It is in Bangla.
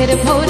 could have hold